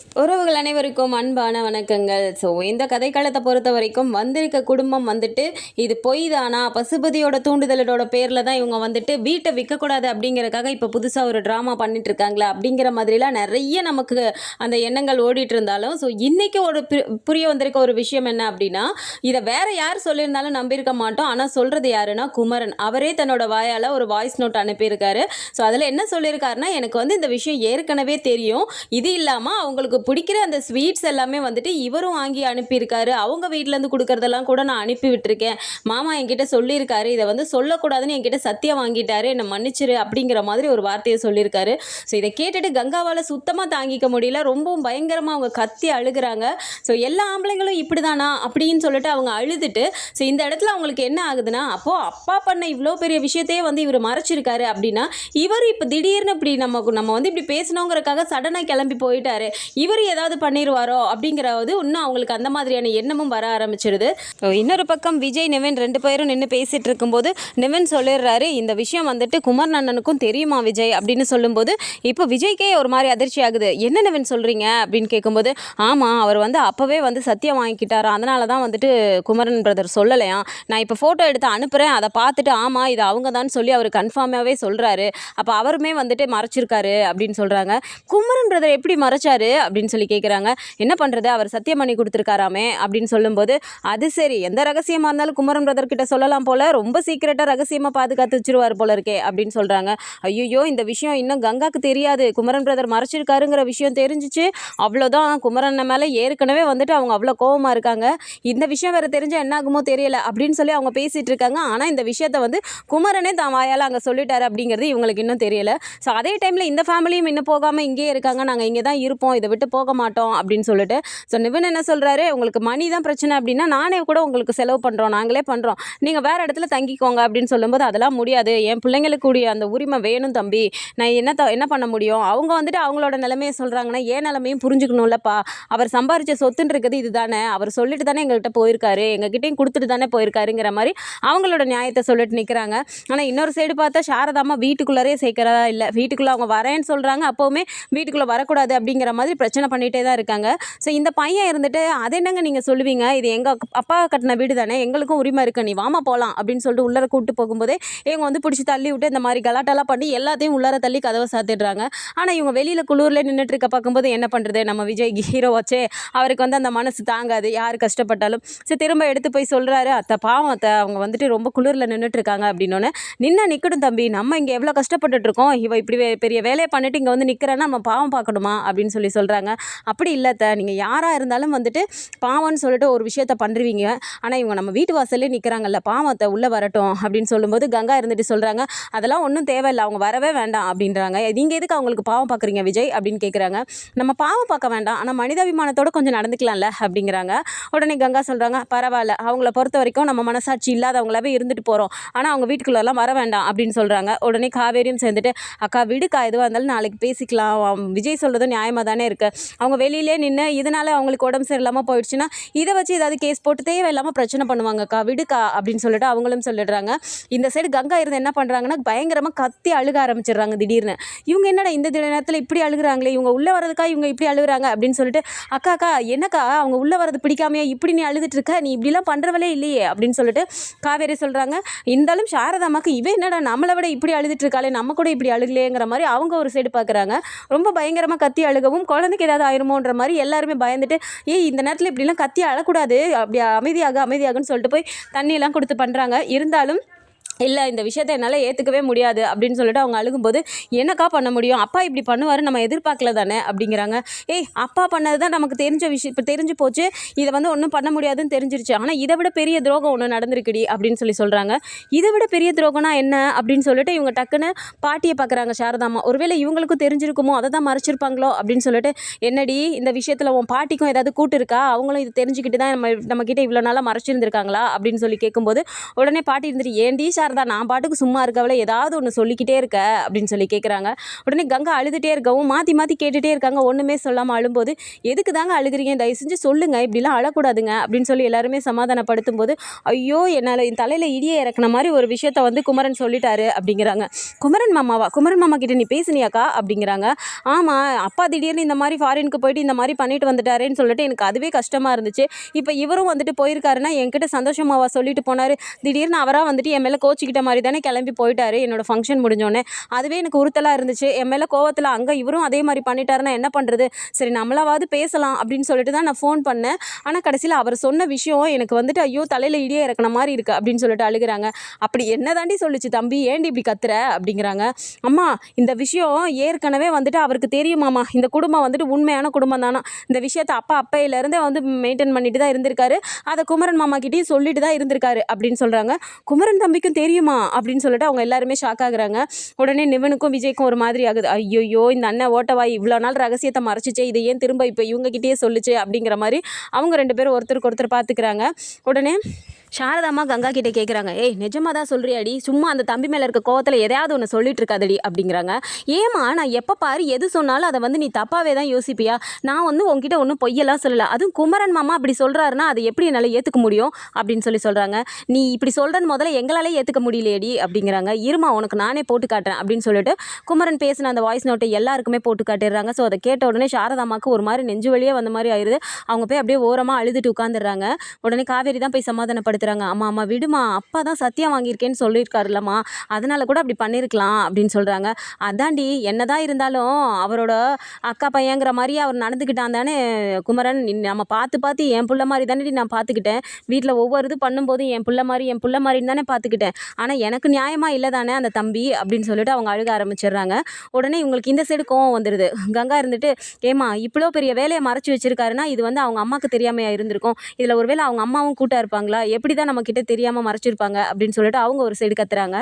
உறவுகள் அனைவருக்கும் அன்பான வணக்கங்கள். ஸோ இந்த கதைக்களத்தை பொறுத்த வரைக்கும் வந்திருக்க குடும்பம் வந்துட்டு இது பொய் தானா? பசுபதியோட தூண்டுதலோட பேரில் தான் இவங்க வந்துட்டு வீட்டை விற்கக்கூடாது அப்படிங்கிறக்காக இப்போ புதுசாக ஒரு ட்ராமா பண்ணிட்டு இருக்காங்களா அப்படிங்கிற மாதிரிலாம் நிறைய நமக்கு அந்த எண்ணங்கள் ஓடிட்டு இருந்தாலும் ஸோ இன்றைக்கி ஒரு பு- புரிய வந்திருக்க ஒரு விஷயம் என்ன அப்படின்னா இதை வேற யார் சொல்லியிருந்தாலும் நம்பியிருக்க மாட்டோம். ஆனால் சொல்கிறது யாருன்னா குமரன். அவரே தன்னோட வாயால் ஒரு வாய்ஸ் நோட் அனுப்பியிருக்காரு. ஸோ அதில் என்ன சொல்லியிருக்காருன்னா எனக்கு வந்து இந்த விஷயம் ஏற்கனவே தெரியும். இது இல்லாமல் அவங்களுக்கு பிடிக்கிற அந்த ஸ்வீட்ஸ் எல்லாமே வந்துட்டு இவரும் வாங்கி அனுப்பியிருக்காரு. அவங்க வீட்டிலேருந்து கொடுக்கறதெல்லாம் கூட நான் அனுப்பி விட்டுருக்கேன். மாமா என்கிட்ட சொல்லியிருக்காரு. இதை வந்து சொல்லக்கூடாதுன்னு என்கிட்ட சத்தியம் வாங்கிட்டாரு. என்னை மன்னிச்சிரு அப்படிங்கிற மாதிரி ஒரு வார்த்தையை சொல்லியிருக்காரு. ஸோ இதை கேட்டுட்டு கங்காவால் சுத்தமாக தாங்கிக்க முடியல. ரொம்பவும் பயங்கரமாக அவங்க கத்தி அழுகிறாங்க. ஸோ எல்லா ஆம்பளைங்களும் இப்படி தானா அப்படின்னு சொல்லிட்டு அவங்க அழுதுட்டு ஸோ இந்த இடத்துல அவங்களுக்கு என்ன ஆகுதுன்னா அப்போது அப்பா பண்ண இவ்வளோ பெரிய விஷயத்தையே வந்து இவர் மறைச்சிருக்காரு அப்படின்னா இவர் இப்போ திடீர்னு இப்படி நம்ம நம்ம வந்து இப்படி பேசணுங்கிறக்காக சடனாக கிளம்பி போயிட்டாரு. இவர் ஏதாவது பண்ணிடுவாரோ அப்படிங்கிறது இன்னும் அவங்களுக்கு அந்த மாதிரியான எண்ணமும் வர ஆரம்பிச்சிருது. இன்னொரு பக்கம் விஜய் நிவன் ரெண்டு பேரும் நின்று பேசிட்டு இருக்கும்போது நிவன் சொல்லிடுறாரு இந்த விஷயம் வந்துட்டு குமார் அண்ணனுக்கும் தெரியுமா விஜய் அப்படின்னு சொல்லும்போது இப்போ விஜய்க்கே ஒரு மாதிரி அதிர்ச்சி ஆகுது. என்ன நிவன் சொல்கிறீங்க அப்படின்னு கேட்கும்போது ஆமாம் அவர் வந்து அப்போவே வந்து சத்தியம் வாங்கிக்கிட்டாரா? அதனால தான் வந்துட்டு குமரன் பிரதர் சொல்லலையா? நான் இப்போ ஃபோட்டோ எடுத்து அனுப்புகிறேன் அதை பார்த்துட்டு ஆமாம் இது அவங்க தான் சொல்லி அவர் கன்ஃபார்மாகவே சொல்கிறாரு அப்போ அவருமே வந்துட்டு மறைச்சிருக்காரு அப்படின்னு சொல்கிறாங்க குமரன் பிரதர் எப்படி மறைச்சாரு? அப்படின்னு சொல்லி கேட்குறாங்க என்ன பண்ணுறது அவர் சத்தியம் பண்ணி கொடுத்துருக்காராமே அப்படின்னு சொல்லும்போது அது சரி. எந்த ரகசியமாக இருந்தாலும் குமரன் பிரதர்கிட்ட சொல்லலாம் போல ரொம்ப சீக்கிரட்டாக ரகசியமாக பாதுகாத்து வச்சிருவார் போல இருக்கே அப்படின்னு சொல்கிறாங்க ஐயோ இந்த விஷயம் இன்னும் கங்காக்கு தெரியாது. குமரன் பிரதர் மறைச்சிருக்காருங்கிற விஷயம் தெரிஞ்சிச்சு. அவ்வளோதான் குமரன் மேலே ஏற்கனவே வந்துட்டு அவங்க அவ்வளோ கோவமாக இருக்காங்க. இந்த விஷயம் வேறு தெரிஞ்சால் என்ன ஆகுமோ தெரியல அப்படின்னு சொல்லி அவங்க பேசிகிட்டு இருக்காங்க. ஆனால் இந்த விஷயத்த வந்து குமரனே தான் வாயால் அங்கே சொல்லிட்டாரு அப்படிங்கிறது இவங்களுக்கு இன்னும் தெரியல. ஸோ அதே டைமில் இந்த ஃபேமிலியும் இன்னும் போகாமல் இங்கேயே இருக்காங்க. நாங்கள் இங்கே தான் இருப்போம். இதை விட்டு போக மாட்டோம் அப்படின்னு சொல்லிட்டு. ஸோ நிவன் என்ன சொல்கிறாரு உங்களுக்கு மணி தான் பிரச்சனை அப்படின்னா நானே கூட உங்களுக்கு செலவு பண்ணுறோம் நாங்களே பண்ணுறோம் நீங்கள் வேறு இடத்துல தங்கிக்கோங்க அப்படின்னு சொல்லும்போது அதெல்லாம் முடியாது. என் பிள்ளைங்களுக்கு கூடிய அந்த உரிமை வேணும் தம்பி. நான் என்ன த என்ன பண்ண முடியும்? அவங்க வந்துட்டு அவங்களோட நிலைமையை சொல்கிறாங்கன்னா ஏன் நிலைமையும் புரிஞ்சுக்கணும்லப்பா. அவர் சம்பாரிச்ச சொத்துன்னு இருக்குது இதுதானே. அவர் சொல்லிட்டு தானே எங்கள்கிட்ட போயிருக்காரு. எங்ககிட்டையும் கொடுத்துட்டு தானே போயிருக்காருங்கிற மாதிரி அவங்களோட நியாயத்தை சொல்லிட்டு நிற்கிறாங்க ஆனால் இன்னொரு சைடு பார்த்தா சாரதாம்மா வீட்டுக்குள்ளாரே சேர்க்கிறதா இல்லை. வீட்டுக்குள்ளே அவங்க வரேன்னு சொல்கிறாங்க அப்போவுமே வீட்டுக்குள்ளே வரக்கூடாது அப்படிங்கிற மாதிரி பிரச்சனை பண்ணிகிட்டே தான் இருக்காங்க. ஸோ இந்த பையன் இருந்துட்டு அது என்னங்க நீங்கள் சொல்லுவீங்க? இது எங்கள் அப்பா கட்டின வீடு தானே? எங்களுக்கும் உரிமை இருக்கு. நீ வாமா போகலாம் அப்படின்னு சொல்லிட்டு உள்ளர கூப்பிட்டு போகும்போதே இவங்க வந்து பிடிச்சி தள்ளி விட்டு இந்த மாதிரி கலாட்டெல்லாம் பண்ணி எல்லாத்தையும் உள்ளர தள்ளி கதவை சாத்திடுறாங்க. ஆனால் இவங்க வெளியில் குளூரில் நின்றுட்டு இருக்க பார்க்கும்போது என்ன பண்ணுறது நம்ம விஜய் ஹீரோ வச்சே அவருக்கு வந்து அந்த மனசு தாங்காது. யார் கஷ்டப்பட்டாலும். சரி திரும்ப எடுத்து போய் சொல்கிறாரு அத்தை பாவம் அத்தை. அவங்க வந்துட்டு ரொம்ப குளிரில் நின்றுட்டு இருக்காங்க. அப்படின்னோடனே நின்று நிற்கணும் தம்பி. நம்ம இங்கே எவ்வளோ கஷ்டப்பட்டுட்டு இருக்கோம். இவ இப்படி வே- பெரிய வேலையை பண்ணிட்டு இங்கே வந்து நிற்கிறேன்னா நம்ம பாவம் பார்க்கணுமா? அப்படின்னு சொல்லி சொல்கிறாங்க அப்படி இல்லை நீங்கள் யாராக இருந்தாலும் வந்துட்டு பாவம்னு சொல்லிட்டு ஒரு விஷயத்த பண்ணுறீங்க ஆனால் இவங்க நம்ம வீட்டு வாசல்லே நிற்கிறாங்கல்ல பாவத்தை உள்ளே வரட்டும் அப்படின்னு சொல்லும்போது கங்கா இருந்துட்டு சொல்கிறாங்க அதெல்லாம் ஒன்றும் தேவையில்லை அவங்க வரவே வேண்டாம் அப்படின்றாங்க. நீங்கள் எதுக்கு அவங்களுக்கு பாவம் பார்க்குறீங்க விஜய்? அப்படின்னு கேட்குறாங்க நம்ம பாவம் பார்க்க வேண்டாம் ஆனால் மனிதாபிமானத்தோட கொஞ்சம் நடந்துக்கலாம்ல அப்படிங்கிறாங்க. உடனே கங்கா சொல்கிறாங்க பரவாயில்ல அவங்கள பொறுத்த வரைக்கும் நம்ம மனசாட்சி இல்லாதவங்களாவே இருந்துட்டு போகிறோம் ஆனால் அவங்க வீட்டுக்குள்ளெல்லாம் வர வேண்டாம் அப்படின்னு சொல்கிறாங்க உடனே காவேரியும் சேர்ந்துட்டு அக்கா விடுக்கா எதுவாக இருந்தாலும் நாளைக்கு பேசிக்கலாம். விஜய் சொல்கிறதும் நியாயமாக தானே இருக்குது அவங்க வெளியிலே நின்று இதனால் அவங்களுக்கு உடம்பு சரியில்லாமல் போயிடுச்சுன்னா இதை வச்சு ஏதாவது கேஸ் போட்டு தேவையில்லாமல் பிரச்சனை பண்ணுவாங்கக்கா விடுக்கா அப்படின்னு சொல்லிட்டு அவங்களும் சொல்லிடுறாங்க. இந்த சைடு கங்கா இருந்து என்ன பண்ணுறாங்கன்னா பயங்கரமாக கத்தி அழுக ஆரம்பிச்சிடுறாங்க திடீர்னு. இவங்க என்னடா இந்த நேரத்தில் இப்படி அழுகுறாங்களே? இவங்க உள்ளே வரதுக்கா இவங்க இப்படி அழுகுறாங்க? அப்படின்னு சொல்லிட்டு அக்கா அக்கா என்னக்கா அவங்க உள்ளே வரது பிடிக்காமையா? இப்படி நீ அழுதுட்டு இருக்க? நீ இப்படிலாம் பண்ணுறவளே இல்லையே? அப்படின்னு சொல்லிட்டு காவேரி சொல்கிறாங்க இருந்தாலும் சாரதாமாக்கு இவன் என்னடா நம்மளை விட இப்படி அழுதுட்டு இருக்காளே? நம்ம கூட இப்படி அழுகலேங்கிற மாதிரி அவங்க ஒரு சைடு பார்க்குறாங்க ரொம்ப பயங்கரமாக கத்தி அழுகவும் குழந்தைக்கு ஏதாவது ஆயிருமோன்ற மாதிரி எல்லாருமே பயந்துட்டு ஏய் இந்த நேரத்தில் இப்படிலாம் கத்தி அழக்கூடாது. அப்படி அமைதியாக அமைதியாகன்னு சொல்லிட்டு போய் தண்ணியெல்லாம் கொடுத்து பண்ணுறாங்க இருந்தாலும் இல்லை இந்த விஷயத்தை என்னால் ஏற்றுக்கவே முடியாது அப்படின்னு சொல்லிட்டு அவங்க அழுகும்போது என்னக்கா பண்ண முடியும்? அப்பா இப்படி பண்ணுவார் நம்ம எதிர்பார்க்கல தானே? அப்படிங்கிறாங்க. ஏய் அப்பா பண்ணது தான் நமக்கு தெரிஞ்ச விஷயம் இப்போ தெரிஞ்சு போச்சு. இதை வந்து ஒன்றும் பண்ண முடியாதுன்னு தெரிஞ்சிருச்சு. ஆனால் இதை விட பெரிய துரோகம் ஒன்று நடந்திருக்குடி அப்படின்னு சொல்லி சொல்கிறாங்க இதை விட பெரிய துரோகம்னா என்ன அப்படின்னு சொல்லிட்டு இவங்க டக்குன்னு பாட்டியை பார்க்குறாங்க சாரதாம்மா. ஒருவேளை இவங்களுக்கும் தெரிஞ்சிருக்குமோ? அதை தான் மறைச்சிருப்பாங்களோ? அப்படின்னு சொல்லிட்டு என்னடி இந்த விஷயத்தில் உன் பாட்டிக்கும் ஏதாவது கூட்டு இருக்கா? அவங்களும் இது தெரிஞ்சுக்கிட்டு தான் நம்ம நம்மக்கிட்ட இவ்வளோ நாளாக மறைச்சிருந்துருக்காங்களா? அப்படின்னு சொல்லி கேட்கும்போது உடனே பாட்டி இருந்துட்டு ஏண்டி சார் இருந்தா நான் பாட்டுக்கு சும்மா இருக்கவளை ஏதாவது ஒன்று சொல்லிக்கிட்டே இருக்க அப்படின்னு சொல்லி கேட்குறாங்க உடனே கங்கா அழுதுகிட்டே இருக்கவும் மாற்றி மாற்றி கேட்டுகிட்டே இருக்காங்க. ஒன்றுமே சொல்லாமல் அழும்போது எதுக்கு தாங்க அழுகிறீங்க? தயவு செஞ்சு சொல்லுங்கள் இப்படிலாம் அழக்கூடாதுங்க. அப்படின்னு சொல்லி எல்லாருமே சமாதானப்படுத்தும் போது ஐயோ என்னால் என் தலையில் இடியே இறக்குன மாதிரி ஒரு விஷயத்த வந்து குமரன் சொல்லிட்டாரு. அப்படிங்கிறாங்க. குமரன் மாமாவா? குமரன் மாமா கிட்ட நீ பேசுனியாக்கா? அப்படிங்கிறாங்க. ஆமாம் அப்பா திடீர்னு இந்த மாதிரி ஃபாரினுக்கு போயிட்டு இந்த மாதிரி பண்ணிட்டு வந்துட்டாரேன்னு சொல்லிட்டு எனக்கு அதுவே கஷ்டமாக இருந்துச்சு. இப்போ இவரும் வந்துட்டு போயிருக்காருன்னா என்கிட்ட சந்தோஷமாவா சொல்லிட்டு போனார். திடீர்னு அவராக வந்துட்டு என் மேலே கோச்சிக்கிட்ட மாதிரி தானே கிளம்பி போயிட்டாரு. என்னோட ஃபங்க்ஷன் முடிஞ்சோடனே அதுவே எனக்கு உறுத்தலாக இருந்துச்சு. என் மேலே கோவத்தில் அங்கே இவரும் அதே மாதிரி பண்ணிட்டாருன்னா என்ன பண்ணுறது சரி நம்மளாவது பேசலாம் அப்படின்னு சொல்லிட்டு தான் நான் ஃபோன் பண்ணேன். ஆனால் கடைசியில் அவர் சொன்ன விஷயம் எனக்கு வந்துட்டு ஐயோ தலையில் இடியே இறக்குன மாதிரி இருக்குது அப்படின்னு சொல்லிட்டு அழுகிறாங்க. அப்படி என்ன தாண்டி சொல்லுச்சு தம்பி ஏண்டி இப்படி கத்துற? அப்படிங்கிறாங்க. அம்மா இந்த விஷயம் ஏற்கனவே வந்துட்டு அவருக்கு தெரியுமாம்மா இந்த குடும்பம் வந்துட்டு உண்மையான குடும்பம் தானா? இந்த விஷயத்தை அப்பா அப்பையிலேருந்தே வந்து மெயின்டைன் பண்ணிட்டு தான் இருந்திருக்காரு. அதை குமரன் மாமா கிட்டேயும் சொல்லிட்டு தான் இருந்திருக்காரு அப்படின்னு சொல்கிறாங்க குமரன் தம்பிக்கும் தெரியும். அப்படின்னு சொல்லிட்டு அவங்க எல்லாருமே ஷாக் ஆகுறாங்க. உடனே நிவனுக்கும் விஜய்க்கும் ஒரு மாதிரி ஆகுது. ஐயோயோ இந்த அண்ணன் ஓட்டவாய் இவ்வளோ நாள் ரகசியத்தை மறைச்சிச்சே இதை ஏன் திரும்ப இப்போ இவங்ககிட்டயே சொல்லுச்சு அப்படிங்கிற மாதிரி அவங்க ரெண்டு பேரும் ஒருத்தருக்கு ஒருத்தர் பார்த்துக்கிறாங்க உடனே சாரதாமா கங்கா கிட்டே கேட்குறாங்க ஏய் நிஜமாக தான் சொல்கிறியாடி சும்மா அந்த தம்பி மேலே இருக்க கோவத்தில் எதையாவது ஒன்று சொல்லிட்டு இருக்காதடி அப்படிங்கிறாங்க. ஏமா நான் எப்போ பாரு எது சொன்னாலும் அதை வந்து நீ தப்பாகவே தான் யோசிப்பியா? நான் வந்து உங்ககிட்ட ஒன்றும் பொய்யெல்லாம் சொல்லலை. அதுவும் குமரன் மாமா அப்படி சொல்கிறாருன்னா அதை எப்படி என்னால் ஏற்றுக்க முடியும்? அப்படின்னு சொல்லி சொல்கிறாங்க நீ இப்படி சொல்கிறன்னு முதல்ல எங்களாலே ஏற்றுக்க முடியலையடி அப்படிங்கிறாங்க. இருமா உனக்கு நானே போட்டு காட்டுறேன் அப்படின்னு சொல்லிட்டு குமரன் பேசின அந்த வாய்ஸ் நோட்டை எல்லாருக்குமே போட்டு காட்டிடுறாங்க. ஸோ அதை கேட்ட உடனே சாரதாமாக்கு ஒரு மாதிரி நெஞ்சு வழியே வந்த மாதிரி ஆயிடுது அவங்க போய் அப்படியே ஓரமாக அழுதுட்டு உட்காந்துடுறாங்க உடனே காவேரி தான் போய் சமாதானப்படுத்துறாங்க அம்மா அம்மா விடுமா அப்பா தான் சத்தியம் வாங்கியிருக்கேன்னு சொல்லியிருக்காருல்லம்மா. அதனால் கூட அப்படி பண்ணியிருக்கலாம் அப்படின்னு சொல்கிறாங்க அதாண்டி என்னதான் இருந்தாலும் அவரோட அக்கா பையங்கிற மாதிரி அவர் நடந்துக்கிட்டான் தானே குமரன். நம்ம பார்த்து பார்த்து என் பிள்ளை மாதிரி தானே நான் பார்த்துக்கிட்டேன். வீட்டில் ஒவ்வொரு இது பண்ணும்போது என் பிள்ளை மாதிரி என் பிள்ளை மாதிரின்னு தானே பார்த்துக்கிட்டேன். ஆனால் எனக்கு நியாயமாக இல்லை தானே அந்த தம்பி அப்படின்னு சொல்லிட்டு அவங்க அழுக ஆரம்பிச்சிடுறாங்க. உடனே இவங்களுக்கு இந்த சைடு கோவம் வந்துடுது கங்கா இருந்துட்டு ஏமா இவ்வளோ பெரிய வேலையை மறைச்சி வச்சிருக்காருன்னா இது வந்து அவங்க அம்மாவுக்கு தெரியாமையாக இருந்திருக்கும். இதில் ஒருவேளை அவங்க அம்மாவும் கூட்டாக இருப்பாங்களா? எப்படி தான் நம்ம கிட்ட தெரியாமல் மறைச்சிருப்பாங்க அப்படின்னு சொல்லிட்டு அவங்க ஒரு சைடு கத்துறாங்க.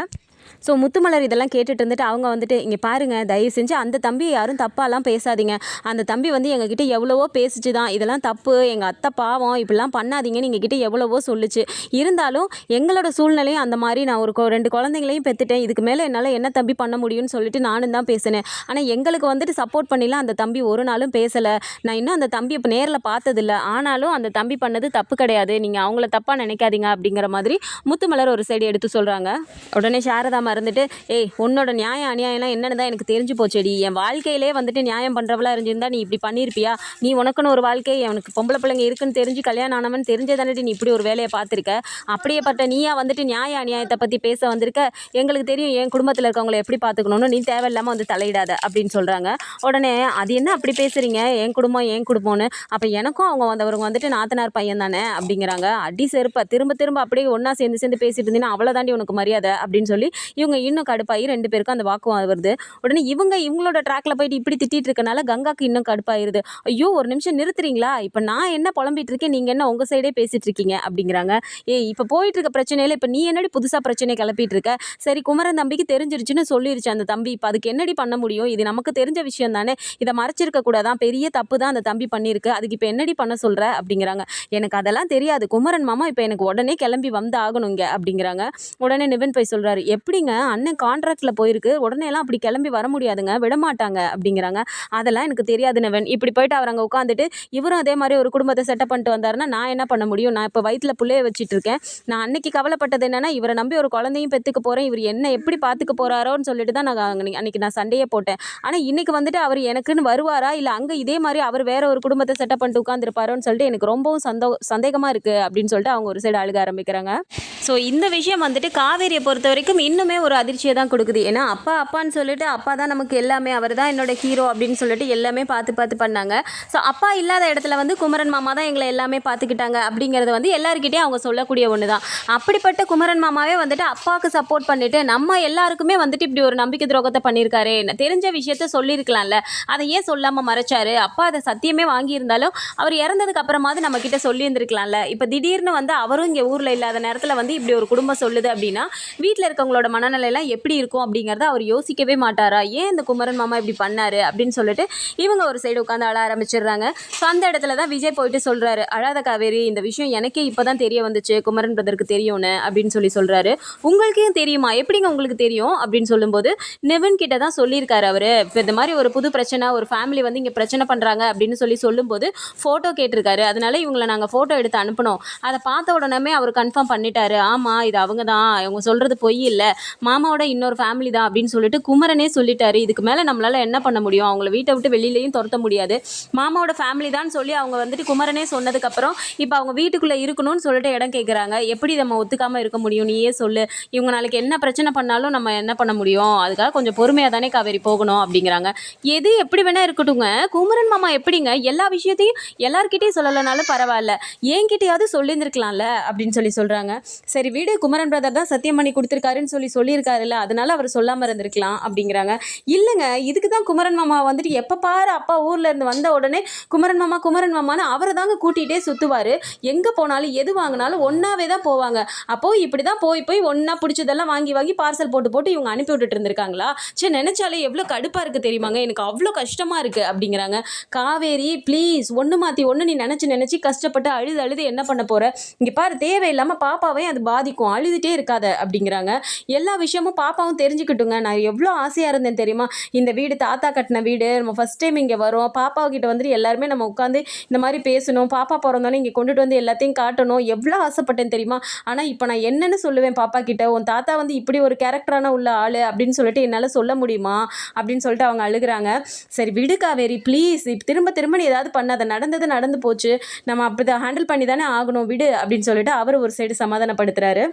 ஸோ முத்துமலர் இதெல்லாம் கேட்டுட்டு இருந்துட்டு அவங்க வந்துட்டு இங்கே பாருங்கள் தயவு செஞ்சு அந்த தம்பியை யாரும் தப்பாலாம் பேசாதீங்க. அந்த தம்பி வந்து எங்ககிட்ட எவ்வளவோ பேசிச்சு தான். இதெல்லாம் தப்பு. எங்கள் அத்தை பாவம். இப்படிலாம் பண்ணாதீங்கன்னு எங்ககிட்ட எவ்வளவோ சொல்லுச்சு. இருந்தாலும் எங்களோட சூழ்நிலையும் அந்த மாதிரி. நான் ஒரு ரெண்டு குழந்தைங்களையும் பெற்றுட்டேன் இதுக்கு மேலே என்னால் என்ன தம்பி பண்ண முடியும்னு சொல்லிட்டு நானும் தான் பேசினேன். ஆனால் எங்களுக்கு வந்துட்டு சப்போர்ட் பண்ணிலாம் அந்த தம்பி ஒரு நாளும் பேசலை. நான் இன்னும் அந்த தம்பி இப்போ நேரில் பார்த்ததில்ல. ஆனாலும் அந்த தம்பி பண்ணது தப்பு கிடையாது. நீங்கள் அவங்கள தப்பாக நினைக்காதீங்க. அப்படிங்கிற மாதிரி முத்துமலர் ஒரு சைடு எடுத்து சொல்கிறாங்க உடனே பேசாமல் இருந்துட்டு ஏய் உன்னோட நியாயம் அநியாயம்லாம் என்னென்னு தான் எனக்கு தெரிஞ்சு போச்சேடி. என் வாழ்க்கையிலே வந்துட்டு நியாயம் பண்ணுறவளா இருந்திருந்தா நீ இப்படி பண்ணியிருப்பியா? நீ உனக்குன்னு ஒரு வாழ்க்கை எனக்கு பொம்பளை பிள்ளைங்க இருக்குன்னு தெரிஞ்சு கல்யாணம் ஆனவன் தெரிஞ்சே தானே நீ இப்படி ஒரு வேலையை பார்த்துருக்க? அப்படியேப்பட்ட நீயா வந்துட்டு நியாய அநியாயத்தை பற்றி பேச வந்திருக்க? எங்களுக்கு தெரியும் என் குடும்பத்தில் இருக்கவங்களை எப்படி பார்த்துக்கணும்னு. நீ தேவையில்லாமல் வந்து தலையிடாத அப்படின்னு சொல்கிறாங்க உடனே அது என்ன அப்படி பேசுகிறீங்க என் குடும்பம் என் குடும்பம்னு. அப்போ எனக்கும் அவங்க வந்தவங்க வந்துட்டு நாத்தனார் பையன் தானே? அப்படிங்கிறாங்க. அடி செருப்பா திரும்ப திரும்ப அப்படியே ஒன்றா சேர்ந்து சேர்ந்து பேசிட்டு இருந்தீங்கன்னா அவ்வளோதாண்டி உனக்கு மரியாதை? அப்படின்னு சொல்லி இவங்க இன்னும் கடுப்பாகி ரெண்டு பேருக்கும் அந்த வாக்குவாதம் வருது. உடனே இவங்க இவங்களோட ட்ராக்ல போயிட்டு இப்படி திட்டிட்டு இருக்கனால கங்காக்கு இன்னும் கடுப்பாயிருது. ஐயோ ஒரு நிமிஷம் நிறுத்துறீங்களா? இப்போ நான் என்ன புலம்பிட்டு இருக்கேன்? நீங்கள் என்ன உங்கள் சைடே பேசிட்டு இருக்கீங்க? அப்படிங்கிறாங்க. ஏ இப்போ போயிட்டு இருக்க பிரச்சனையில இப்போ நீ என்னடி புதுசாக பிரச்சனை கிளப்பிட்டு இருக்க? சரி குமரன் தம்பிக்கு தெரிஞ்சிருச்சுன்னு சொல்லிருச்சு அந்த தம்பி. இப்போ அதுக்கு என்னடி பண்ண முடியும்? இது நமக்கு தெரிஞ்ச விஷயம் தானே. இதை மறைச்சிருக்க கூடாதான். பெரிய தப்பு தான் அந்த தம்பி பண்ணியிருக்கு. அதுக்கு இப்போ என்னடி பண்ண சொல்கிற அப்படிங்கிறாங்க. எனக்கு அதெல்லாம் தெரியாது. குமரன் மாமா இப்போ எனக்கு உடனே கிளம்பி வந்து ஆகணுங்க அப்படிங்கிறாங்க. உடனே நிவன் போய் சொல்கிறாரு எப்படிங்க அண்ணன் கான்ட்ராக்டில் போயிருக்கு? உடனேலாம் அப்படி கிளம்பி வர முடியாதுங்க. விட மாட்டாங்க அப்படிங்கிறாங்க. அதெல்லாம் எனக்கு தெரியாது நவன். இப்படி போயிட்டு அவர் அங்கே உட்காந்துட்டு இவரும் அதே மாதிரி ஒரு குடும்பத்தை செட்டப் பண்ணிட்டு வந்தாருன்னா நான் என்ன பண்ண முடியும்? நான் இப்போ வயிற்றுல பிள்ளைய வச்சுட்டு இருக்கேன். நான் அன்னைக்கு கவலைப்பட்டது என்னென்னா இவரை நம்பி ஒரு குழந்தையும் பெற்றுக்க போகிறேன் இவர் என்ன எப்படி பார்த்துக்க போகிறாரோன்னு சொல்லிட்டு தான் நான் அன்னைக்கு- நான் சண்டையே போட்டேன். ஆனால் இன்னைக்கு வந்துட்டு அவர் எனக்குன்னு வருவாரா? இல்லை அங்கே இதே மாதிரி அவர் வேற ஒரு குடும்பத்தை செட்டப் பண்ணிட்டு உட்காந்துருப்பாரோன்னு சொல்லிட்டு எனக்கு ரொம்பவும் சந்தோ சந்தேகமாக இருக்குது அப்படின்னு சொல்லிட்டு அவங்க ஒரு சைடு அழுக ஆரம்பிக்கிறாங்க. ஸோ இந்த விஷயம் வந்துட்டு காவேரியை பொறுத்த வரைக்கும் இன்னும் இன்னுமே ஒரு அதிர்ச்சியை தான் கொடுக்குது. ஏன்னா அப்பா அப்பான்னு சொல்லிட்டு அப்பா தான் நமக்கு எல்லாமே அவர் தான் என்னோட ஹீரோ அப்படின்னு சொல்லிட்டு எல்லாமே பார்த்து பார்த்து பண்ணாங்க. ஸோ அப்பா இல்லாத இடத்துல வந்து குமரன் மாமா தான் எங்களை எல்லாமே பார்த்துக்கிட்டாங்க அப்படிங்கிறது வந்து எல்லாருக்கிட்டேயும் அவங்க சொல்லக்கூடிய ஒன்று தான் அப்படிப்பட்ட குமரன் மாமாவே வந்துட்டு அப்பாவுக்கு சப்போர்ட் பண்ணிட்டு நம்ம எல்லாருக்குமே வந்துட்டு இப்படி ஒரு நம்பிக்கை துரோகத்தை பண்ணியிருக்காரு. தெரிஞ்ச விஷயத்த சொல்லியிருக்கலாம்ல. அதை ஏன் சொல்லாமல் மறைச்சாரு? அப்பா அதை சத்தியமே வாங்கியிருந்தாலும் அவர் இறந்ததுக்கு அப்புறமாவது நம்ம கிட்ட சொல்லியிருந்திருக்கலாம்ல. இப்போ திடீர்னு வந்து அவரும் இங்கே ஊரில் இல்லாத நேரத்தில் வந்து இப்படி ஒரு குடும்பம் சொல்லுது அப்படின்னா வீட்டில் இருக்கவங்களோட அவரோட மனநிலையெல்லாம் எப்படி இருக்கும் அப்படிங்கிறத அவர் யோசிக்கவே மாட்டாரா? ஏன் இந்த குமரன் மாமா இப்படி பண்ணாரு? அப்படின்னு சொல்லிட்டு இவங்க ஒரு சைடு உட்காந்து அழ ஆரம்பிச்சிடுறாங்க. ஸோ அந்த இடத்துல தான் விஜய் போயிட்டு சொல்கிறாரு அழாத காவேரி இந்த விஷயம் எனக்கே இப்போ தான் தெரிய வந்துச்சு. குமரன் பிரதருக்கு தெரியும்னு அப்படின்னு சொல்லி சொல்கிறாரு உங்களுக்கே தெரியுமா? எப்படிங்க உங்களுக்கு தெரியும்? அப்படின்னு சொல்லும்போது நெவன் கிட்ட தான் சொல்லியிருக்காரு அவர். இப்போ இந்த மாதிரி ஒரு புது பிரச்சனை ஒரு ஃபேமிலி வந்து இங்கே பிரச்சனை பண்ணுறாங்க அப்படின்னு சொல்லி சொல்லும்போது ஃபோட்டோ கேட்டிருக்காரு. அதனால இவங்களை நாங்கள் ஃபோட்டோ எடுத்து அனுப்பினோம். அதை பார்த்த உடனே அவர் கன்ஃபார்ம் பண்ணிட்டாரு. ஆமாம் இது அவங்க தான் அவங்க சொல்கிறது பொய் இல்லை. மாமாவோட இன்னொரு ஃபேமிலி தான் அப்படின்னு சொல்லிட்டு குமரனே சொல்லிட்டாரு. இதுக்கு மேலே நம்மளால் என்ன பண்ண முடியும்? அவங்கள வீட்டை விட்டு வெளியிலையும் துரத்த முடியாது. மாமாவோட ஃபேமிலி தான் சொல்லி அவங்க வந்துட்டு குமரனே சொன்னதுக்கப்புறம் இப்போ அவங்க வீட்டுக்குள்ளே இருக்கணும்னு சொல்லிட்டு இடம் கேட்குறாங்க எப்படி நம்ம ஒத்துக்காமல் இருக்க முடியும்? நீயே சொல்லு. இவங்க நாளைக்கு என்ன பிரச்சனை பண்ணாலும் நம்ம என்ன பண்ண முடியும்? அதுக்காக கொஞ்சம் பொறுமையாக தானே காவேரி போகணும் அப்படிங்கிறாங்க. எது எப்படி வேணா இருக்கட்டுங்க. குமரன் மாமா எப்படிங்க? எல்லா விஷயத்தையும் எல்லார்கிட்டையும் சொல்லலைனாலும் பரவாயில்ல. என்கிட்டயாவது சொல்லியிருந்துருக்கலாம்ல அப்படின்னு சொல்லி சொல்கிறாங்க சரி வீடு குமரன் பிரதர் தான் சத்தியம் பண்ணி கொடுத்துருக்காருன்னு சொல்லி சொல்லியிருக்காருல்ல அதனால அவர் சொல்லாமல் இருந்திருக்கலாம் அப்படிங்கிறாங்க. இல்லைங்க இதுக்கு தான் குமரன் மாமா வந்துட்டு எப்போ பாரு அப்பா ஊரில் இருந்து வந்த உடனே குமரன் மாமா குமரன் மாமான்னு அவரை தாங்க கூட்டிகிட்டே சுற்றுவார் எங்கே போனாலும் எது வாங்கினாலும் ஒன்றாவே தான் போவாங்க. அப்போது இப்படி தான் போய் போய் ஒன்றா பிடிச்சதெல்லாம் வாங்கி வாங்கி பார்சல் போட்டு போட்டு இவங்க அனுப்பி விட்டுட்டு இருந்திருக்காங்களா? சரி நினச்சாலே எவ்வளோ கடுப்பாக இருக்குது தெரியுமாங்க? எனக்கு அவ்வளோ கஷ்டமாக இருக்குது அப்படிங்கிறாங்க. காவேரி ப்ளீஸ் ஒன்று மாற்றி ஒன்று நீ நினச்சி நினச்சி கஷ்டப்பட்டு அழுது அழுது என்ன பண்ண போகிற இங்கே பாரு தேவையில்லாமல் பாப்பாவே அது பாதிக்கும். அழுதுகிட்டே இருக்காத அப்படிங்கிறாங்க. எல்லா விஷயமும் பாப்பாவும் தெரிஞ்சுக்கிட்டுங்க. நான் எவ்வளோ ஆசையாக இருந்தேன் தெரியுமா? இந்த வீடு தாத்தா கட்டின வீடு நம்ம ஃபஸ்ட் டைம் இங்கே வரோம். பாப்பா வந்துட்டு எல்லாருமே நம்ம உட்காந்து இந்த மாதிரி பேசணும். பாப்பா பிறந்தோன்னே இங்கே கொண்டுட்டு வந்து எல்லாத்தையும் காட்டணும். எவ்வளோ ஆசைப்பட்டேன் தெரியுமா? ஆனால் இப்போ நான் என்னென்னு சொல்லுவேன் பாப்பா கிட்ட. உன் தாத்தா வந்து இப்படி ஒரு கேரக்டரான உள்ள ஆள் அப்படின்னு சொல்லிட்டு என்னால் சொல்ல முடியுமா? அப்படின்னு சொல்லிட்டு அவங்க அழுகுறாங்க. சரி விடு காவேரி ப்ளீஸ் திரும்ப திரும்ப நீ ஏதாவது பண்ணாத நடந்தது நடந்து போச்சு. நம்ம அப்படி ஹேண்டில் பண்ணி தானே ஆகணும். விடு அப்படின்னு சொல்லிட்டு அவர் ஒரு சைடு சமாதானப்படுத்துகிறாரு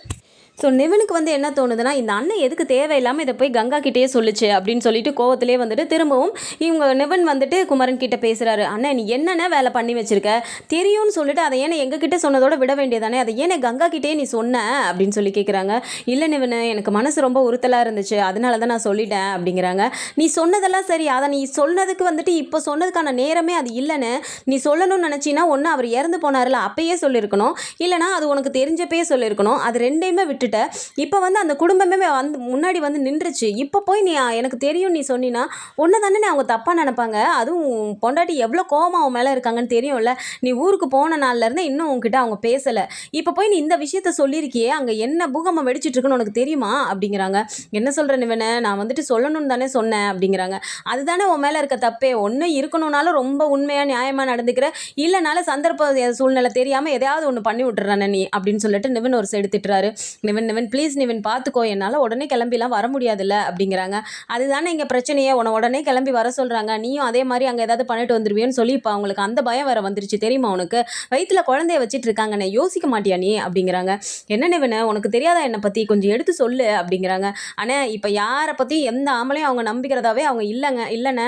ஸோ நிவனுக்கு வந்து என்ன தோணுதுன்னா இந்த அண்ணன் எதுக்கு தேவையில்லாமல் இதை போய் கங்கா கிட்டேயே சொல்லுச்சு அப்படின்னு சொல்லிட்டு கோவத்திலே வந்துட்டு திரும்பவும் இவங்க நிவன் வந்துட்டு குமரன் கிட்ட பேசுகிறாரு அண்ணன் நீ என்னென்ன வேலை பண்ணி வச்சிருக்க? தெரியும்னு சொல்லிட்டு அதை ஏன் எங்ககிட்ட சொன்னதோட விட வேண்டியதானே? அதை ஏன் கங்கா கிட்டே நீ சொன்ன? அப்படின்னு சொல்லி கேட்குறாங்க இல்லை நிவன் எனக்கு மனசு ரொம்ப உறுத்தலாக இருந்துச்சு. அதனால தான் நான் சொல்லிட்டேன் அப்படிங்கிறாங்க. நீ சொன்னதெல்லாம் சரி. அதை நீ சொன்னதுக்கு வந்துட்டு இப்போ சொன்னதுக்கான நேரமே அது இல்லைன்னு நீ சொல்லணும்னு நினச்சின்னா ஒன்று அவர் இறந்து போனார்ல அப்பயே சொல்லியிருக்கணும். இல்லைனா அது உனக்கு தெரிஞ்சப்பே சொல்லியிருக்கணும். அது ரெண்டையுமே விட்டு விட்டுட்ட. இப்போ வந்து அந்த குடும்பமே வந்து முன்னாடி வந்து நின்றுச்சு. இப்போ போய் நீ எனக்கு தெரியும் நீ சொன்னினா ஒன்று தானே அவங்க தப்பாக நினைப்பாங்க. அதுவும் பொண்டாட்டி எவ்வளோ கோபம் அவன் மேலே இருக்காங்கன்னு தெரியும்ல. நீ ஊருக்கு போன நாள்லேருந்து இன்னும் உங்ககிட்ட அவங்க பேசலை. இப்போ போய் நீ இந்த விஷயத்த சொல்லியிருக்கியே அங்கே என்ன பூகம்பம் வெடிச்சிட்டு இருக்குன்னு உனக்கு தெரியுமா? அப்படிங்கிறாங்க. என்ன சொல்கிற நிவனை? நான் வந்துட்டு சொல்லணும்னு தானே சொன்னேன் அப்படிங்கிறாங்க. அதுதானே உன் மேலே இருக்க தப்பே. ஒன்று இருக்கணும்னாலும் ரொம்ப உண்மையாக நியாயமாக நடந்துக்கிற இல்லைனாலும் சந்தர்ப்ப சூழ்நிலை தெரியாமல் எதையாவது ஒன்று பண்ணி விட்டுறானே நீ அப்படின்னு சொல்லிட்டு நிவன் ஒரு சைடு திட்டுறாரு. நிவன் நிவன் ப்ளீஸ் நிவன் பார்த்துக்கோ என்னால் உடனே கிளம்பிலாம் வர முடியாதுல்ல அப்படிங்கிறாங்க. அதுதானே இங்கே பிரச்சனையே. உன உடனே கிளம்பி வர சொல்கிறாங்க நீயும் அதே மாதிரி அங்கே ஏதாவது பண்ணிட்டு வந்துருவியோன்னு சொல்லி இப்போ அவங்களுக்கு அந்த பயம் வர வந்துருச்சு. தெரியுமா உனக்கு? வயிற்றுல குழந்தைய வச்சிட்டு இருக்காங்கண்ணே யோசிக்க மாட்டியா நீ? அப்படிங்கிறாங்க. என்ன நிவனு உனக்கு தெரியாதா என்னை பற்றி கொஞ்சம் எடுத்து சொல்லு அப்படிங்கிறாங்க. அண்ணே இப்போ யாரை பற்றி எந்த ஆம்பளையும் அவங்க நம்பிக்கிறதாவே அவங்க இல்லைங்க இல்லைண்ணே.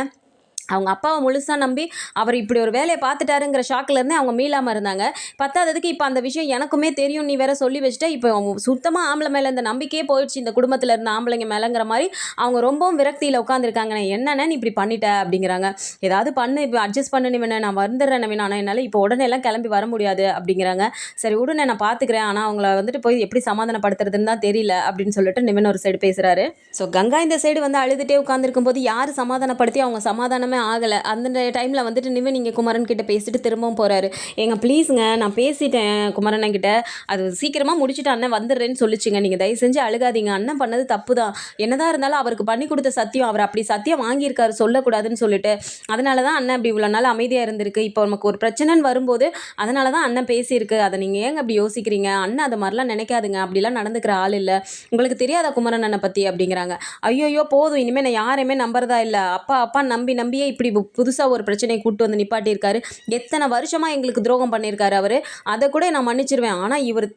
அவங்க அப்பாவை முழுசாக நம்பி அவர் இப்படி ஒரு வேலையை பார்த்துட்டாருங்கிற ஷாக்கில் இருந்தே அவங்க மீளாமல் இருந்தாங்க. பத்தாததுக்கு இப்போ அந்த விஷயம் எனக்குமே தெரியும் நீ வேற சொல்லி வச்சுட்டா இப்போ அவங்க சுத்தமாக ஆம்பளை மேலே இந்த நம்பிக்கையே போயிடுச்சு இந்த குடும்பத்தில் இருந்த ஆம்பளைங்க மேலேங்கிற மாதிரி அவங்க ரொம்பவும் விரக்தியில் உட்காந்துருக்காங்க என்னென்ன நீ இப்படி பண்ணிட்ட? அப்படிங்கிறாங்க. ஏதாவது பண்ணு இப்போ அட்ஜஸ்ட் பண்ணு நீ வேணா நான் வந்துடுறேன் நவீன் ஆனால் என்னால் இப்போ உடனே எல்லாம் கிளம்பி வர முடியாது அப்படிங்கிறாங்க. சரி உடனே நான் பார்த்துக்கிறேன் ஆனால் அவங்கள வந்துட்டு போய் எப்படி சமாதானப்படுத்துறதுன்னு தான் தெரியல அப்படின்னு சொல்லிட்டு நிவன் ஒரு சைடு பேசுகிறாரு ஸோ கங்கா இந்த சைடு வந்து அழுதுகிட்டே உட்காந்துருக்கும் போது யார் சமாதானப்படுத்தி அவங்க சமாதானமே ஆகலை. அந்த டைமில் வந்துட்டு நிவே நீங்கள் குமரன் கிட்ட பேசிட்டு திரும்பவும் போகிறாரு எங்க ப்ளீஸுங்க நான் பேசிட்டேன் குமரன் கிட்ட அது சீக்கிரமாக முடிச்சுட்டு அண்ணன் வந்துடுறேன்னு சொல்லிச்சுங்க. நீங்கள் தயவு செஞ்சு அழுகாதீங்க. அண்ணன் பண்ணது தப்பு தான் என்னதான் இருந்தாலும் அவருக்கு பண்ணி கொடுத்த சத்தியம். அவர் அப்படி சத்தியம் வாங்கியிருக்காரு சொல்லக்கூடாதுன்னு சொல்லிட்டு. அதனால தான் அண்ணன் அப்படி இவ்வளோ நாள் அமைதியாக இருந்திருக்கு. இப்போ நமக்கு ஒரு பிரச்சனைன்னு வரும்போது அதனால தான் அண்ணன் பேசியிருக்கு. அதை நீங்கள் ஏங்க அப்படி யோசிக்கிறீங்க? அண்ணன் அதை மாதிரிலாம் நினைக்காதுங்க. அப்படிலாம் நடந்துக்கிற ஆள் இல்லை. உங்களுக்கு தெரியாத குமரன் அண்ணனை பற்றி அப்படிங்கிறாங்க. ஐயோ போதும். இனிமேல் நான் யாரையுமே நம்புறதா இல்லை. அப்பா அப்பா நம்பி நம்பியே இப்படி புதுசாக ஒரு பிரச்சனையை கூட்டு வந்து நிப்பாட்டியிருக்காரு. எத்தனை வருஷமாக எங்களுக்கு துரோகம் பண்ணியிருக்காரு அவர். அதை கூட நான் மன்னிச்சிருவேன். ஆனால் இவர்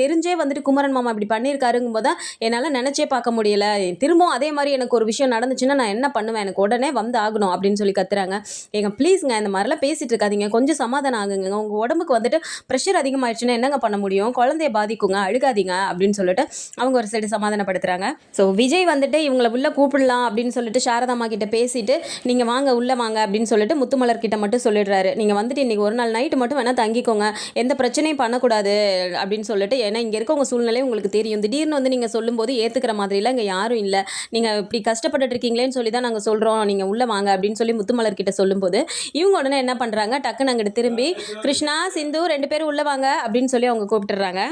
தெரிஞ்சே வந்துட்டு குமரன் மாமா இப்படி பண்ணியிருக்காருங்கும் போது தான் என்னால் நினச்சே பார்க்க முடியல. திரும்பவும் அதே மாதிரி எனக்கு ஒரு விஷயம் நடந்துச்சுன்னா நான் என்ன பண்ணுவேன்? எனக்கு உடனே வந்து ஆகணும் அப்படின்னு சொல்லி கத்துறாங்க. ஏங்க ப்ளீஸுங்க இந்த மாதிரிலாம் பேசிட்டு இருக்காதீங்க. கொஞ்சம் சமாதானம் ஆகுங்க. உங்கள் உடம்புக்கு வந்துட்டு ப்ரெஷர் அதிகமாயிடுச்சுன்னா என்னங்க பண்ண முடியும்? குழந்தைய பாதிக்குங்க அழுகாதீங்க அப்படின்னு சொல்லிட்டு அவங்க ஒரு சைடு சமாதானப்படுத்துறாங்க. ஸோ விஜய் வந்துட்டு இவங்களை உள்ள கூப்பிடலாம் அப்படின்னு சொல்லிட்டு சாரதாமா கிட்ட பேசிட்டு நீங்கள் வாங்க வாங்க உள்ளே வாங்க அப்படின்னு சொல்லிட்டு முத்துமலர் கிட்ட மட்டும் சொல்லிடுறாரு. நீங்கள் வந்துட்டு இன்றைக்கி ஒரு நாள் நைட்டு மட்டும் வேணால் தங்கிக்கோங்க. எந்த பிரச்சனையும் பண்ணக்கூடாது அப்படின்னு சொல்லிட்டு ஏன்னா இங்கே இருக்கவங்க சூழ்நிலை உங்களுக்கு தெரியும். திடீர்னு வந்து நீங்கள் சொல்லும்போது ஏற்றுக்கிற மாதிரிலாம் இங்கே யாரும் இல்லை. நீங்கள் இப்படி கஷ்டப்பட்டுட்டு இருக்கீங்களேன்னு சொல்லி தான் நாங்கள் சொல்கிறோம் நீங்கள் உள்ளே வாங்க அப்படின்னு சொல்லி முத்துமலர் கிட்ட சொல்லும்போது இவங்க உடனே என்ன பண்ணுறாங்க டக்குன்னு அங்கிட்டு திரும்பி கிருஷ்ணா சிந்து ரெண்டு பேரும் உள்ளே வாங்க அப்படின்னு சொல்லி அவங்க கூப்பிட்டுறாங்க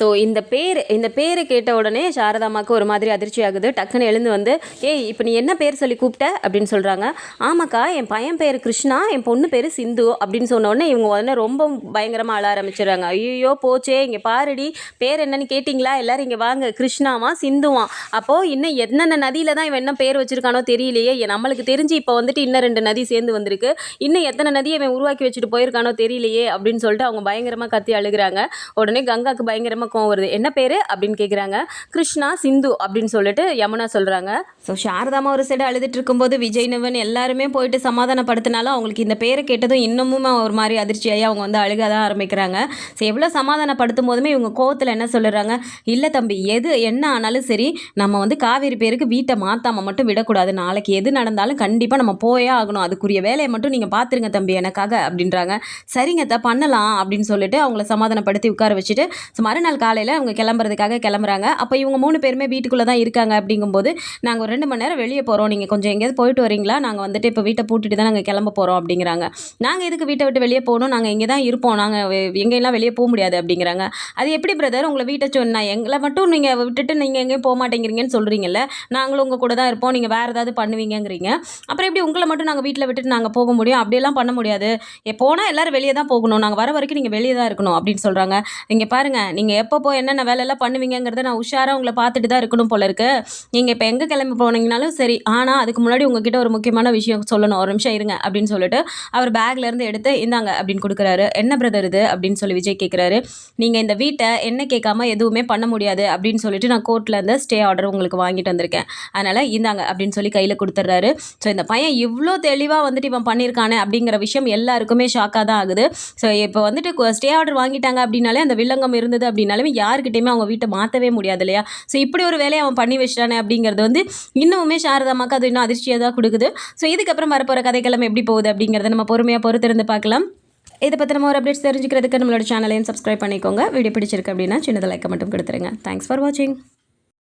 ஸோ இந்த பேர் இந்த பேரை கேட்ட உடனே சாரதாமாக்கு ஒரு மாதிரி அதிர்ச்சி ஆகுது. டக்குன்னு எழுந்து வந்து ஏய் இப்போ நீ என்ன பேர் சொல்லி கூப்பிட்ட? அப்படின்னு சொல்கிறாங்க ஆமாக்கா என் பையன் பேர் கிருஷ்ணா என் பொண்ணு பேர் சிந்து. அப்படின்னு சொன்னோடனே இவங்க உடனே ரொம்ப பயங்கரமாக அழ ஆரம்பிச்சிடுறாங்க. ஐயோ போச்சே இங்கே பாருடி பேர் என்னன்னு கேட்டிங்களா? எல்லோரும் இங்கே வாங்க கிருஷ்ணாவா சிந்துவா? அப்போது இன்னும் என்னென்ன நதியில் தான் இவன் என்ன பேர் வச்சுருக்கானோ தெரியலையே. நம்மளுக்கு தெரிஞ்சு இப்போ வந்துட்டு இன்னும் ரெண்டு நதி சேர்ந்து வந்திருக்கு. இன்னும் எத்தனை நதியை இவன் உருவாக்கி வச்சுட்டு போயிருக்கானோ தெரியலையே அப்படின்னு சொல்லிட்டு அவங்க பயங்கரமாக கத்தி அழுகுறாங்க. உடனே கங்காக்கு பயங்கரமாக கோவம் வருது. என்ன பேர்? அப்படின்னு கேட்குறாங்க கிருஷ்ணா சிந்து அப்படின்னு சொல்லிட்டு யமுனா சொல்கிறாங்க ஸோ சாரதாமா ஒரு சைடு அழுதுட்டு இருக்கும்போது விஜய் நவன் எல்லாருமே போயிட்டு சமாதானப்படுத்தினாலும் அவங்களுக்கு இந்த பேரை கேட்டதும் இன்னமும் ஒரு மாதிரி அதிர்ச்சியாகி அவங்க வந்து அழுக தான் ஆரம்பிக்கிறாங்க. ஸோ எவ்வளோ சமாதானப்படுத்தும் போதுமே இவங்க கோவத்தில் என்ன சொல்லுறாங்க? இல்லை தம்பி எது என்ன ஆனாலும் சரி நம்ம வந்து காவேரி பேருக்கு வீட்டை மாற்றாம மட்டும் விடக்கூடாது. நாளைக்கு எது நடந்தாலும் கண்டிப்பாக நம்ம போயே ஆகணும். அதுக்குரிய வேலையை மட்டும் நீங்கள் பார்த்துருங்க தம்பி எனக்காக அப்படின்றாங்க. சரிங்க த பண்ணலாம் அப்படின்னு சொல்லிட்டு அவங்கள சமாதானப்படுத்தி உட்கார வச்சுட்டு ஸோ காலையில் அவங்க கிளம்புறதுக்காக கிளம்புறாங்க. அப்போ இவங்க மூணு பேருமே வீட்டுக்குள்ளே தான் இருக்காங்க அப்படிங்கும்போது நாங்கள் ஒரு ரெண்டு மணி நேரம் வெளியே போகிறோம் நீங்கள் கொஞ்சம் எங்கேயாவது போயிட்டு வரீங்களா? நாங்கள் வந்துட்டு இப்போ வீட்டை பூட்டிட்டு தான் நாங்கள் கிளம்ப போகிறோம் அப்படிங்கிறாங்க. நாங்கள் எதுக்கு வீட்டை விட்டு வெளியே போகணும்? நாங்கள் இங்கே தான் இருப்போம். நாங்கள் எங்கேயெல்லாம் வெளியே போக முடியாது அப்படிங்கிறாங்க. அது எப்படி பிரதர் உங்களை வீட்டை சொன்னால் எங்களை மட்டும் நீங்கள் விட்டுட்டு நீங்கள் எங்கேயும் போக மாட்டேங்கிறீங்கன்னு சொல்கிறீங்கல்ல நாங்களும் உங்கள் கூட தான் இருப்போம். நீங்கள் வேறு ஏதாவது பண்ணுவீங்கங்கிறீங்க. அப்புறம் எப்படி உங்களை மட்டும் நாங்கள் வீட்டில் விட்டுட்டு நாங்கள் போக முடியும்? அப்படியெல்லாம் பண்ண முடியாது. போனால் எல்லாரும் வெளியே தான் போகணும். நாங்கள் வர வரைக்கும் நீங்கள் வெளியே தான் இருக்கணும் அப்படின்னு சொல்கிறாங்க நீங்கள் பாருங்கள் நீங்கள் எப்போ போய் என்னென்ன வேலையெல்லாம் பண்ணுவீங்கங்கிறத நான் உஷாராக உங்களை பார்த்துட்டு தான் இருக்கணும் போல இருக்கு. நீங்கள் இப்போ எங்கே கிளம்பி போனீங்கனாலும் சரி ஆனால் அதுக்கு முன்னாடி உங்ககிட்ட ஒரு முக்கியமான விஷயம் சொல்லணும். ஒரு நிமிஷம் இருங்க அப்படின்னு சொல்லிட்டு அவர் பேக்லேருந்து எடுத்து இந்தாங்க அப்படின்னு கொடுக்குறாரு. என்ன பிரதர் இது? அப்படின்னு சொல்லி விஜய் கேட்குறாரு நீங்கள் இந்த வீட்டை என்ன கேட்காம எதுவுமே பண்ண முடியாது அப்படின்னு சொல்லிட்டு நான் கோர்ட்டில் ஸ்டே ஆர்டர் உங்களுக்கு வாங்கிட்டு வந்திருக்கேன். அதனால் இந்தாங்க அப்படின்னு சொல்லி கையில் கொடுத்துட்றாரு ஸோ இந்த பையன் இவ்வளோ தெளிவாக வந்துட்டு இவன் பண்ணியிருக்கானே அப்படிங்கிற விஷயம் எல்லாருக்குமே ஷாக்காக தான் ஆகுது. ஸோ இப்போ வந்துட்டு ஸ்டே ஆர்டர் வாங்கிட்டாங்க அப்படின்னாலே அந்த வில்லங்கம் இருந்தது அப்படின்னாலுமே யாருக்கிட்டையுமே அவங்க வீட்டை மாற்றவே முடியாது இல்லையா ஸோ இப்படி ஒரு வேலையை அவன் பண்ணி வச்சிட்டானே அப்படிங்கிறது வந்து இன்னுமே சாரதாமாக்கு அது இன்னும் அதிர்ச்சியாக தான் கொடுக்குது. ஸோ இதுக்கப்புறம் வரப்போகிற கதைக்கெல்லாம் எப்படி போகுது அப்படிங்கிறத நம்ம பொறுமையாக பொறுத்திருந்து பார்க்கலாம். இதை பற்றி நம்ம ஒரு அப்டேட்ஸ் தெரிஞ்சுக்கிறதுக்கு நம்மளோட சேனலையும் சப்ஸ்கிரைப் பண்ணிக்கோங்க. வீடியோ பிடிச்சிருக்கு அப்படின்னா சின்னதாக லைக்கை மட்டும் கொடுத்துருங்க. தேங்க்ஸ் ஃபார் வாட்சிங்